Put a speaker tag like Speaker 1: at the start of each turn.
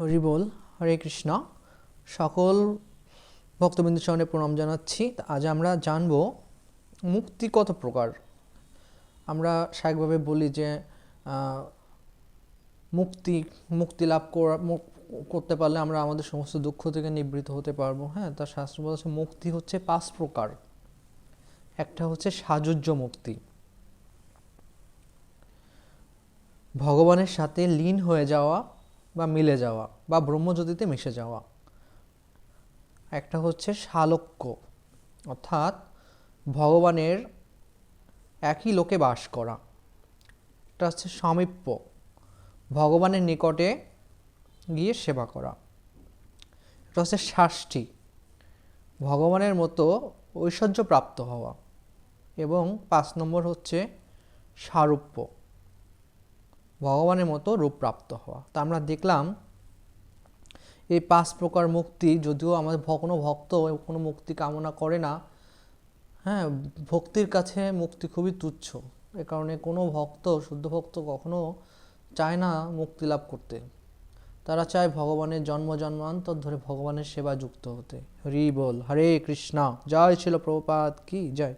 Speaker 1: হরি বল, হরে কৃষ্ণ। সকল ভক্তবিন্দু চরণে প্রণাম জানাচ্ছি। আজ আমরা জানব মুক্তি কত প্রকার। আমরা স্বাভাবিকভাবে বলি যে মুক্তি মুক্তি লাভ করা করতে পারলে আমরা আমাদের সমস্ত দুঃখ থেকে নিবৃত হতে পারব। হ্যাঁ তার শাস্ত্র বলছে মুক্তি হচ্ছে পাঁচ প্রকার। একটা হচ্ছে সাজুজ্য মুক্তি। ভগবানের সাথে লীন হয়ে যাওয়া বা মিলে যাওয়া বা ব্রহ্মজ্যোতিতে মিশে যাওয়া। একটা হচ্ছে শালক্য, অর্থাৎ ভগবানের একই লোকে বাস করা। এটা হচ্ছে সামীপ্য, ভগবানের নিকটে গিয়ে সেবা করা। এটা হচ্ছে শাষ্টি ভগবানের মতো ঐশ্বর্য প্রাপ্ত হওয়া। এবং পাঁচ নম্বর হচ্ছে সারূপ্য ভগবানের মতো রূপ প্রাপ্ত হওয়া। তা আমরা দেখলাম, এই পাঁচ প্রকার মুক্তি যদিও আমাদের কোনো ভক্ত কোনো মুক্তি কামনা করে না। হ্যাঁ ভক্তির কাছে মুক্তি খুবই তুচ্ছ। এ কারণে কোনো ভক্ত, শুদ্ধ ভক্ত কখনো চায় না মুক্তি লাভ করতে। তারা চায় ভগবানের জন্ম জন্মান্তর ধরে ভগবানের সেবা যুক্ত হতে। হরি বল, হরে কৃষ্ণা। জয় ছিল প্রভুপাত কি? জয়।